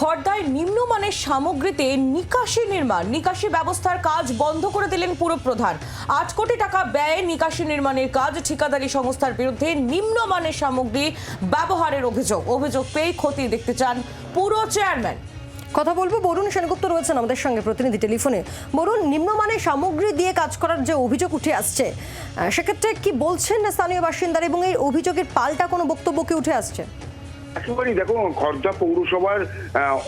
খর্দায় নিম্নমানের সামগ্রীতে নিকাশি নির্মাণ। নিকাশি ব্যবস্থার কাজ বন্ধ করে দিলেন পুরপ্রধান আট কোটি টাকা ব্যয়ে নিকাশি নির্মাণের কাজ ঠিকাদারি সংস্থার বিরুদ্ধে নিম্নমানের সামগ্রী ব্যবহারের অভিযোগ। অভিযোগ পেয়ে ক্ষতি দেখতে চান পুরো চেয়ারম্যান। কথা বলব, বরুণ সেনগুপ্ত রয়েছেন আমাদের সঙ্গে প্রতিনিধি টেলিফোনে। বরুণ, নিম্নমানের সামগ্রী দিয়ে কাজ করার যে অভিযোগ উঠে আসছে সেক্ষেত্রে কি বলছেন স্থানীয় বাসিন্দারা এবং এই অভিযোগের পাল্টা কোনো বক্তব্য কি উঠে আসছে? একেবারেই দেখো, খর্দা পৌরসভার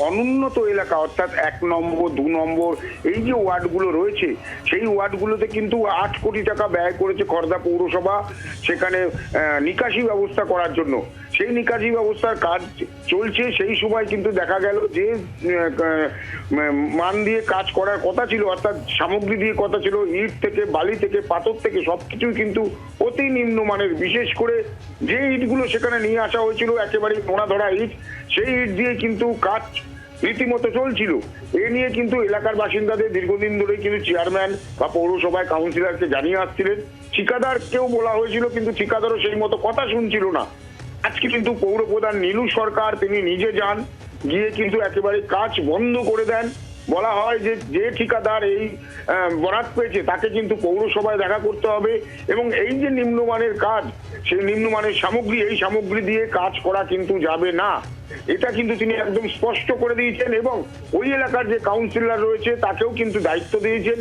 অনুন্নত এলাকা, অর্থাৎ এক নম্বর, দু নম্বর, এই যে ওয়ার্ডগুলো রয়েছে, সেই ওয়ার্ডগুলোতে কিন্তু আট কোটি টাকা ব্যয় করেছে খর্দা পৌরসভা, সেখানে নিকাশি ব্যবস্থা করার জন্য। সেই নিকাশি ব্যবস্থার কাজ চলছে, সেই সময় কিন্তু দেখা গেল যে মান দিয়ে কাজ করার কথা ছিল, অর্থাৎ সামগ্রী দিয়ে কথা ছিল, ইট থেকে, বালি থেকে, পাথর থেকে, সবকিছুই কিন্তু অতি নিম্নমানের, বিশেষ করে যে ইটগুলো সেখানে নিয়ে আসা হয়েছিল একেবারে নোনা ধরা ইট, সেই ইট দিয়ে কিন্তু কাজ রীতিমতো চলছিল। এ নিয়ে কিন্তু এলাকার বাসিন্দাদের দীর্ঘদিন ধরে কিন্তু চেয়ারম্যান বা পৌরসভায় কাউন্সিলরকে জানিয়ে আসছিলেন। ঠিকাদারকেও বলা হয়েছিল, কিন্তু ঠিকাদারও সেই মতো কথা শুনছিল না। আজকে কিন্তু পৌর প্রধান নীলু সরকার তিনি নিজে যান, গিয়ে কিন্তু একেবারে কাজ বন্ধ করে দেন। বলা হয় যে যে ঠিকাদার এই বরাত পেয়েছে, তাকে কিন্তু পৌরসভায় দেখা করতে হবে। এবং এই যে নিম্নমানের কাজ, সেই নিম্নমানের সামগ্রী, এই সামগ্রী দিয়ে কাজ করা কিন্তু যাবে না। এটা কিন্তু তিনি একদম স্পষ্ট করে দিয়েছেন এবং ওই এলাকার যে কাউন্সিলর রয়েছে তাকেও কিন্তু দায়িত্ব দিয়েছেন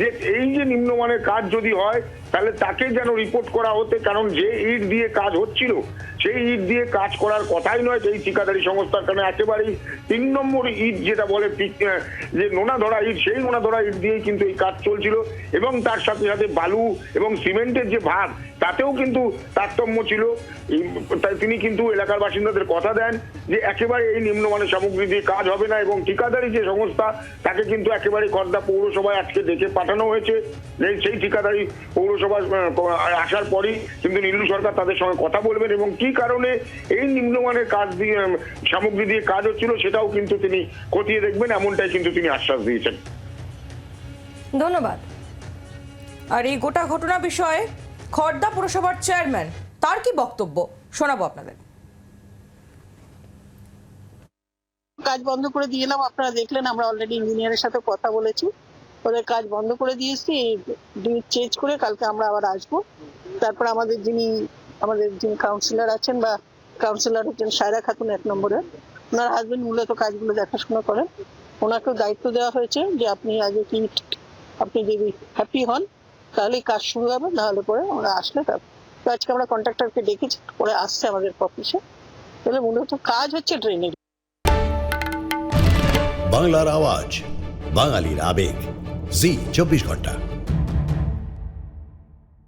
যে এই যে নিম্নমানের কাজ যদি হয়, তাহলে তাকে যেন রিপোর্ট করা হতে, কারণ যে ইট দিয়ে কাজ হচ্ছিল, সেই ইট দিয়ে কাজ করার কথাই নয় এই ঠিকাদারি সংস্থার কারণে একেবারেই তিন নম্বর ইট যেটা বলে যে নোনা ধরা ইট, সেই নোনা ধরা ইট দিয়েই কিন্তু এই কাজ চলছিল এবং তার সাথে সাথে বালু এবং সিমেন্টের যে ভাগ তাতেও কিন্তু তারতম্য ছিল। তিনি কিন্তু এলাকার বাসিন্দাদের কথা দেন যে একেবারে এই নিম্নমানের সামগ্রী দিয়ে কাজ হবে না এবং ঠিকাদারি যে সংস্থা, তাকে কিন্তু একেবারে খর্দা পৌরসভায় আজকে ডেকে পাঠানো হয়েছে। সেই ঠিকাদারি পৌরসভা আসার পরই কিন্তু নীলু সরকার তাদের সঙ্গে কথা বলবেন এবং কি কারণে এই নিম্নমানের কাজ দিয়ে সামগ্রী দিয়ে কাজ হচ্ছিল সেটাও কিন্তু তিনি খতিয়ে দেখবেন, এমনটাই কিন্তু তিনি আশ্বাস দিয়েছেন। ধন্যবাদ। আর এই গোটা ঘটনা বিষয়ে খর্দা পুরসভার চেয়ারম্যান, তার কি বক্তব্য? শোনাবো আপনাদের। কাজ বন্ধ করে দিয়ে এলাম, আপনারা দেখলেন আমরা অলরেডি ইঞ্জিনিয়ারের সাথে কথা বলেছি। ওদের কাজ বন্ধ করে দিয়েছি ডিট চেঞ্জ করে কালকে আমরা আবার আসব। তারপর আমাদের যিনি আমাদের যিনি কাউন্সিলর আছেন বা কাউন্সিলর হচ্ছেন সায়রা খাতুন এক নম্বরে, ওনার হাজবেন্ড মূলত কাজগুলো দেখাশোনা করেন। ওনাকেও দায়িত্ব দেওয়া হয়েছে যে আপনি আগে কি, আপনি যদি হ্যাপি হন তাহলেই কাজ শুরু হবে না হলে পরে ওরা আসলে তার তো আজকে আমরা কন্ট্রাক্টরকে ডেকেছি, পরে আসছে আমাদের অফিসে তাহলে মূলত কাজ হচ্ছে ট্রেনে বাংলার আওয়াজ, বাঙালির আবেগ। জি, চব্বিশ ঘণ্টা।